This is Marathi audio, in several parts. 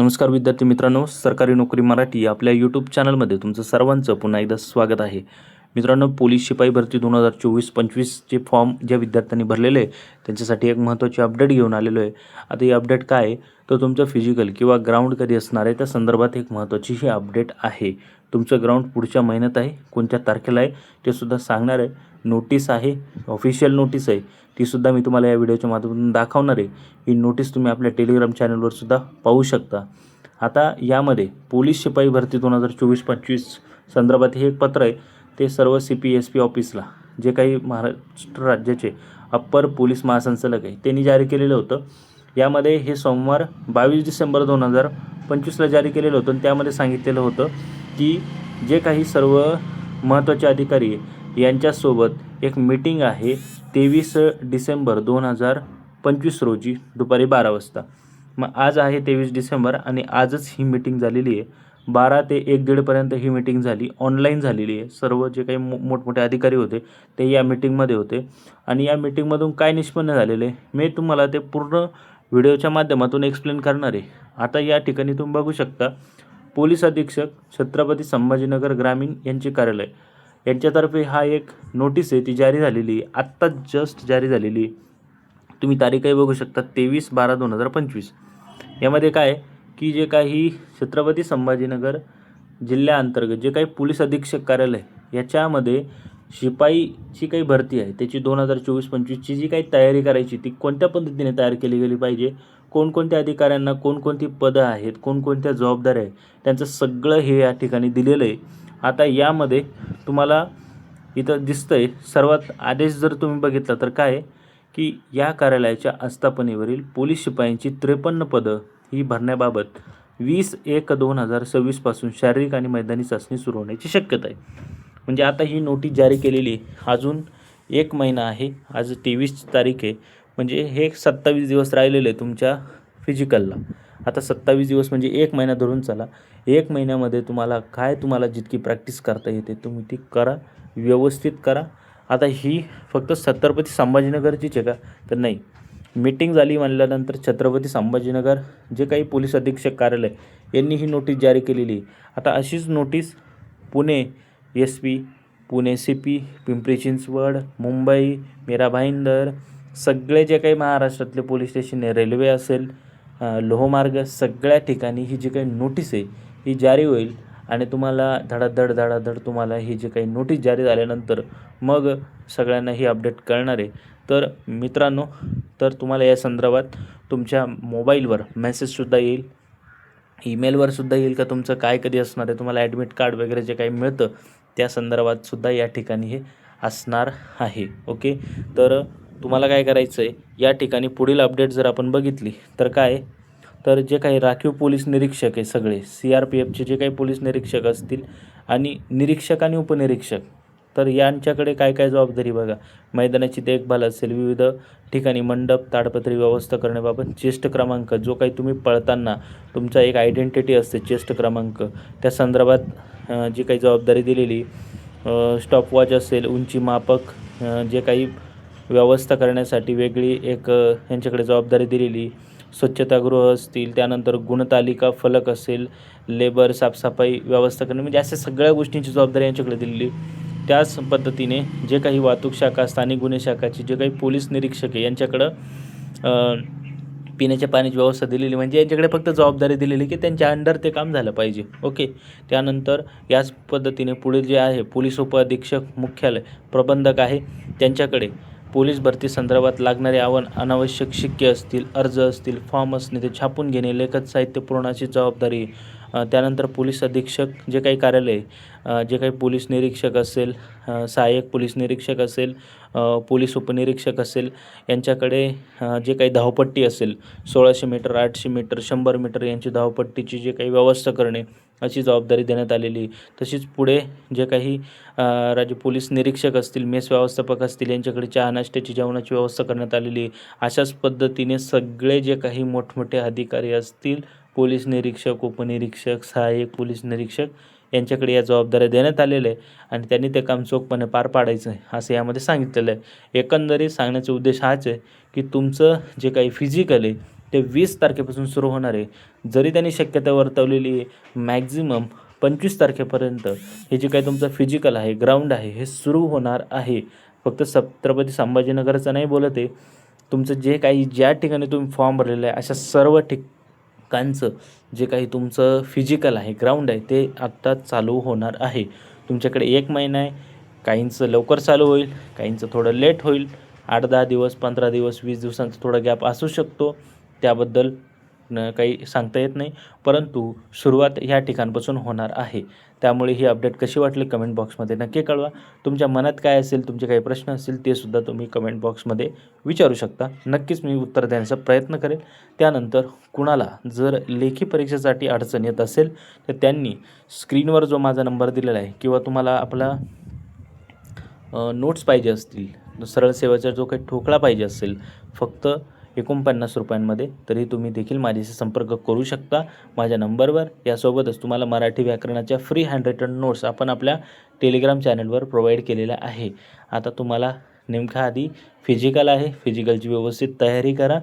नमस्कार विद्यार्थी मित्रांनो सरकारी नोकरी मराठी आपल्या यूट्यूब चॅनलमध्ये तुमचं सर्वांचं पुन्हा एकदा स्वागत आहे. मित्रांनो पोलीस शिपाई भरती दोन हजार चोवीस पंचवीसचे फॉर्म ज्या विद्यार्थ्यांनी भरलेले आहे त्यांच्यासाठी एक महत्त्वाची अपडेट घेऊन आलेलो आहे. आता ही अपडेट काय आहे? तर तुमचं फिजिकल किंवा ग्राउंड कधी असणार आहे त्या संदर्भात एक महत्त्वाची ही अपडेट आहे. तुमचं ग्राउंड पुढच्या महिन्यात आहे कोणत्या तारखेला आहे ते सुद्धा सांगणार आहे. नोटीस आहे ऑफिशियल नोटीस आहे तीसुद्धा मी तुम्हाला या व्हिडिओच्या माध्यमातून दाखवणार आहे. ही नोटीस तुम्ही आपल्या टेलिग्राम चॅनलवर सुद्धा पाहू शकता. आता यामध्ये पोलीस शिपाई भरती दोन हजार चोवीस पंचवीस संदर्भात हे एक पत्र आहे. ते सर्व सी पी एस पी ऑफिसला जे काही महाराष्ट्र राज्याचे अप्पर पोलीस महासंचालक आहे त्यांनी जारी केलेलं होतं. यामध्ये हे सोमवार बावीस डिसेंबर दोन हजार पंचवीसला जारी केलेलं होतं. आणि त्यामध्ये सांगितलेलं होतं की जे काही सर्व महत्त्वाचे अधिकारी यांच्यासोबत एक मीटिंग आहे तेवीस डिसेंबर दोन हजार पंचवीस रोजी दुपारी बारा वाजता. मग आज आहे तेवीस डिसेंबर आणि आजच ही मीटिंग झालेली आहे. बारा ते एक दीडपर्यंत ही मीटिंग झाली. ऑनलाईन झालेली आहे. सर्व जे काही मो मोठमोठे अधिकारी होते ते या मीटिंगमध्ये होते. आणि या मीटिंगमधून काय निष्पन्न झालेलं आहे मी तुम्हाला ते पूर्ण व्हिडिओच्या माध्यमातून एक्सप्लेन करणार आहे. आता या ठिकाणी तुम्ही बघू शकता पोलीस अधीक्षक छत्रपती संभाजीनगर ग्रामीण यांचे कार्यालय. यांच्यातर्फे हा एक नोटीस आहे ती जारी झालेली आहे. आत्ताच जस्ट जारी झालेली आहे. तुम्ही तारीखही बघू शकता तेवीस बारा दोन हजार पंचवीस. यामध्ये काय आहे? की जे काही छत्रपती संभाजीनगर जिल्ह्याअंतर्गत जे काही पोलीस अधीक्षक कार्यालय याच्यामध्ये शिपाईची काही भरती आहे. त्याची दोन हजार चोवीस पंचवीसची जी काही तयारी करायची ती कोणत्या पद्धतीने तयार केली गेली पाहिजे? कोणकोणत्या अधिकाऱ्यांना कोणकोणती पदं आहेत कोणकोणत्या जबाबदाऱ्या आहेत त्यांचं सगळं हे या ठिकाणी दिलेलं आहे. आता यामध्ये तुम्हाला इथं दिसतं आहे सर्वात आदेश जर तुम्ही बघितला तर काय की या कार्यालयाच्या आस्थापनेवरील पोलीस शिपायांची त्रेपन्न पदं ही भरण्याबाबत वीस एक दोन हजार सव्वीसपासून शारीरिक आणि मैदानी चाचणी सुरू होण्याची शक्यता आहे. म्हणजे आता ही नोटीस जारी केलेली आहे. अजून एक महिना आहे. आज तेवीस तारीख आहे. म्हणजे हे सत्तावीस दिवस राहिलेले आहे तुमच्या फिजिकलला. आता सत्तावीस दिवस म्हणजे एक महिना धरून चला. एक महिन्यामध्ये तुम्हाला काय तुम्हाला जितकी प्रॅक्टिस करता येते तुम्ही ती करा. व्यवस्थित करा. आता ही फक्त छत्रपती संभाजीनगरचीच आहे का? तर नाही. मीटिंग झाली म्हणल्यानंतर छत्रपती संभाजीनगर जे काही पोलीस अधीक्षक कार्यालय यांनी ही नोटीस जारी केलेली. आहे आता अशीच notice Pune S P Pune C P Pimpri Chinchwad Mumbai Mira Bhayandar सगळे जे काही महाराष्ट्रातले पोलीस स्टेशन आहे रेल्वे असेल लोहमार्ग सगळ्या ठिकाणी ही जी काही नोटीस आहे ही जारी होईल. आणि तुम्हाला धडाधड धडाधड तुम्हाला ही जी काही नोटीस जारी झाल्यानंतर मग सगळ्यांना ही अपडेट कळणार आहे. तर मित्रांनो तर तुम्हाला या संदर्भात तुमच्या मोबाईलवर मेसेजसुद्धा येईल. ईमेलवर सुद्धा येईल का तुमचं? काय कधी असणार आहे? तुम्हाला ॲडमिट कार्ड वगैरे जे काही मिळतं त्या संदर्भात सुद्धा या ठिकाणी हे असणार आहे. ओके तर तुम्हाला काय करायचं आहे या ठिकाणी पुढील अपडेट जर आपण बघितली तर काय? तर जे काही राखीव पोलीस निरीक्षक आहे सगळे सी आर पी एफचे जे काही पोलीस निरीक्षक असतील आणि निरीक्षक आणि उपनिरीक्षक तर यांच्याकडे काय काय जबाबदारी बघा. मैदानाची देखभाल असेल विविध ठिकाणी मंडप ताडपत्री व्यवस्था करण्याबाबत चेस्ट क्रमांक जो काही तुम्ही पळताना तुमचा एक आयडेंटिटी असते चेस्ट क्रमांक. त्या संदर्भात जी काही जबाबदारी दिलेली स्टॉपवॉच असेल उंची मापक जे काही व्यवस्था करण्यासाठी वेगळी एक यांच्याकडे जबाबदारी दिलेली स्वच्छतागृह असतील त्यानंतर गुणतालिका फलक असेल लेबर साफसफाई व्यवस्था करणे म्हणजे अशा सगळ्या गोष्टींची जबाबदारी यांच्याकडे दिलेली. त्याच पद्धतीने जे काही वाहतूक शाखा स्थानिक गुन्हे शाखाची जे काही पोलीस निरीक्षक आहे यांच्याकडं पिण्याच्या पाण्याची व्यवस्था दिलेली म्हणजे यांच्याकडे फक्त जबाबदारी दिलेली की त्यांच्या अंडर ते काम झालं पाहिजे. ओके? त्यानंतर याच पद्धतीने पुढे जे आहे पोलीस उपअधीक्षक मुख्यालय प्रबंधक आहे त्यांच्याकडे पोलीस भरती संदर्भात लागणारे आव्हान अनावश्यक शिक्के असतील अर्ज असतील फॉर्म असणे ते छापून घेणे लेखक साहित्य पुरवण्याची जबाबदारी त्यानंतर पोलीस अधीक्षक जे काही कार्यालय जे काही पोलीस निरीक्षक असेल सहाय्यक पोलीस निरीक्षक असेल पोलीस उपनिरीक्षक असेल यांच्याकडे जे काही धावपट्टी असेल सोळाशे मीटर आठशे मीटर शंभर मीटर यांची धावपट्टीची जे काही व्यवस्था करणे अशी जबाबदारी देण्यात आलेली तशीच पुढे जे काही राज्य पोलीस निरीक्षक असतील मेस व्यवस्थापक असतील यांच्याकडे चहा नाश्त्याची जेवणाची व्यवस्था करण्यात आलेली अशाच पद्धतीने सगळे जे काही मोठमोठे अधिकारी असतील पोलीस निरीक्षक उपनिरीक्षक सहाय्यक पोलीस निरीक्षक यांच्याकडे या जबाबदाऱ्या देण्यात आलेल्या आहे आणि त्यांनी ते काम चोखपणे पार पाडायचं आहे असं यामध्ये सांगितलेलं आहे. एकंदरीत सांगण्याचा उद्देश हाच आहे की तुमचं जे काही फिजिकल आहे ते वीस तारखेपासून सुरू होणार आहे. जरी त्यांनी शक्यता वर्तवलेली आहे मॅक्झिमम पंचवीस तारखेपर्यंत हे जे काही तुमचं फिजिकल आहे ग्राउंड आहे हे सुरू होणार आहे. फक्त छत्रपती संभाजीनगरचं नाही बोलत आहे. तुमचं जे काही ज्या ठिकाणी तुम्ही फॉर्म भरलेलं आहे अशा सर्व ठिक ठिकाणचं जे काही तुमचं फिजिकल आहे ग्राउंड आहे ते आत्ता चालू होणार आहे. तुमच्याकडे एक महिना आहे काहींचं लवकर चालू होईल काहींचं थोडं लेट होईल. आठ दहा दिवस पंधरा दिवस वीस दिवसांचा थोडा गॅप असू शकतो. त्याबद्दल काही सांगता येत नाही परंतु सुरुवात ह्या ठिकाणपासून होणार आहे. त्यामुळे ही अपडेट कशी वाटली कमेंट बॉक्समध्ये नक्की कळवा. तुमच्या मनात काय असेल तुमचे काही प्रश्न असतील ते सुद्धा तुम्ही कमेंट बॉक्समध्ये विचारू शकता. नक्कीच मी उत्तर देण्याचा प्रयत्न करेल त्यानंतर कुणाला जर लेखी परीक्षेसाठी अडचण येत असेल तर त्यांनी स्क्रीनवर जो माझा नंबर दिलेला आहे किंवा तुम्हाला आपला नोट्स पाहिजे असतील सरळ सेवेचा जो काही ठोकळा पाहिजे असेल फक्त एकोणपन्नास रुपयांमध्ये तरी तुम्ही देखील माझ्याशी संपर्क करू शकता. माझ्या नंबरवर यासोबतच तुम्हाला मराठी व्याकरणाच्या फ्री हँड रिटर्न नोट्स आपण आपल्या टेलिग्राम चॅनलवर प्रोव्हाइड केलेल्या आहे. आता तुम्हाला नेमका आधी फिजिकल आहे. फिजिकलची व्यवस्थित तयारी करा.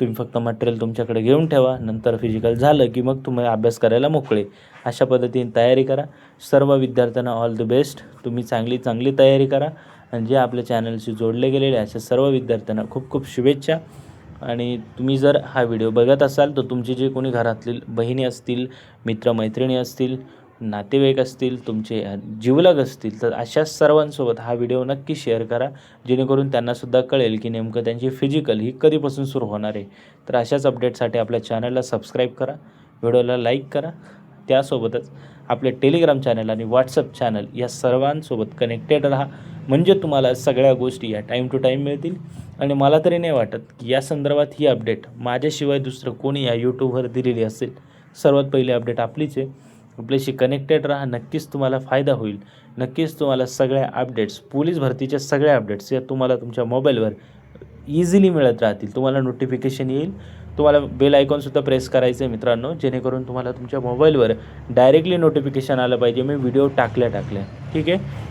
तुम्ही फक्त मटेरियल तुमच्याकडे घेऊन ठेवा. नंतर फिजिकल झालं की मग तुम्ही अभ्यास करायला मोकळे. अशा पद्धतीने तयारी करा. सर्व विद्यार्थ्यांना ऑल द बेस्ट तुम्ही चांगली चांगली तयारी करा. आणि जे आपल्या चॅनलशी जोडले गेलेले अशा सर्व विद्यार्थ्यांना खूप खूप शुभेच्छा. आणि तुम्ही जर हा व्हिडिओ बघत असाल तर तुमचे जे कोणी घरातील बहिणी असतील मित्रमैत्रिणी असतील नातेवाईक असतील तुमचे जीवलग असतील तर अशा सर्वांसोबत हा व्हिडिओ नक्की शेअर करा जेणेकरून त्यांनासुद्धा कळेल की नेमकं त्यांची फिजिकल ही कधीपासून सुरू होणार आहे. तर अशाच अपडेटसाठी आपल्या चॅनलला सबस्क्राईब करा व्हिडिओला लाईक करा. त्यासोबतच आपले टेलिग्राम चॅनल आणि व्हॉट्सअप चॅनल या सर्वांसोबत कनेक्टेड राहा. म्हणजे तुम्हाला सगळ्या गोष्टी या टाईम टू टाईम मिळतील. आणि मला तरी नाही वाटत की या संदर्भात ही अपडेट माझ्याशिवाय दुसरं कोणी या यूट्यूबवर दिलेली असेल. सर्वात पहिली अपडेट आपलीच आहे. आपल्याशी कनेक्टेड राहा नक्कीच तुम्हाला फायदा होईल. नक्कीच तुम्हाला सगळ्या अपडेट्स पोलीस भरतीच्या सगळ्या अपडेट्स या तुम्हाला तुमच्या मोबाईलवर इझिली मिळत राहतील. तुम्हाला नोटिफिकेशन येईल. तुम्हाला बेल आयकॉनसुद्धा प्रेस करायचं आहे मित्रांनो. जेणेकरून तुम्हाला तुमच्या मोबाईलवर डायरेक्टली नोटिफिकेशन आलं पाहिजे. मी व्हिडिओ टाकल्या टाकल्या ठीक आहे?